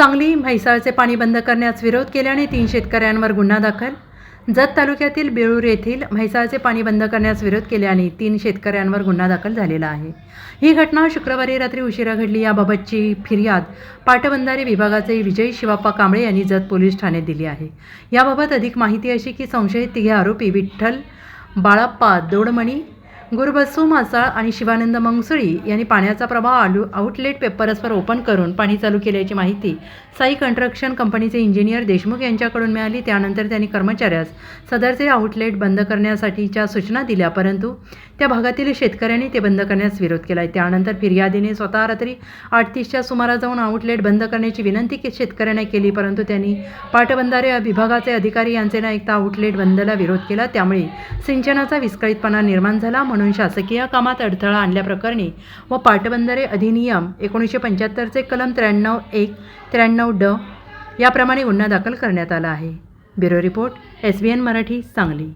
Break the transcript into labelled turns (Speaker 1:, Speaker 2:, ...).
Speaker 1: सांगली म्हैसाळचे पाणी बंद करण्यास विरोध केल्याने तीन शेतकऱ्यांवर गुन्हा दाखल. जत तालुक्यातील बेळूर येथील म्हैसाळचे पाणी बंद करण्यास विरोध केल्याने तीन शेतकऱ्यांवर गुन्हा दाखल झालेला आहे. ही घटना शुक्रवारी रात्री उशिरा घडली. याबाबतची फिर्याद पाटबंधारे विभागाचे विजय शिवाप्पा कांबळे यांनी जत पोलीस ठाण्यात दिली आहे. याबाबत अधिक माहिती अशी की संशयित तिघे आरोपी विठ्ठल बाळाप्पा दोडमणी गुरुबसू मासाळ आणि शिवानंद मंगसुळी यांनी पाण्याचा प्रभाव आलू आउटलेट पेपरसवर ओपन करून पाणी चालू केल्याची माहिती साई कंस्ट्रक्शन कंपनीचे इंजिनियर देशमुख यांच्याकडून मिळाली. त्यानंतर त्यांनी कर्मचाऱ्यास सदरचे आउटलेट बंद करण्यासाठीच्या सूचना दिल्या परंतु त्या भागातील शेतकऱ्यांनी ते बंद करण्यास विरोध केला आहे त्यानंतर फिर्यादीने स्वतः रात्री आठतीसच्या सुमारा सुमारास जाऊन आउटलेट बंद करण्याची विनंती के- शेतकऱ्यांना केली परंतु त्यांनी पाटबंधारे विभागाचे अधिकारी यांचे ना ऐकता आउटलेट बंदला विरोध केला. त्यामुळे सिंचनाचा विस्कळीतपणा निर्माण झाला. म्हणून म्हणून शासकीय कामात अडथळा आणल्याप्रकरणी व पाटबंधारे अधिनियम एकोणीसशे पंच्याहत्तरचे कलम त्र्याण्णव एक त्र्याण्णव ड याप्रमाणे गुन्हा दाखल करण्यात आला आहे. Bureau report S B N Marathi Sangli.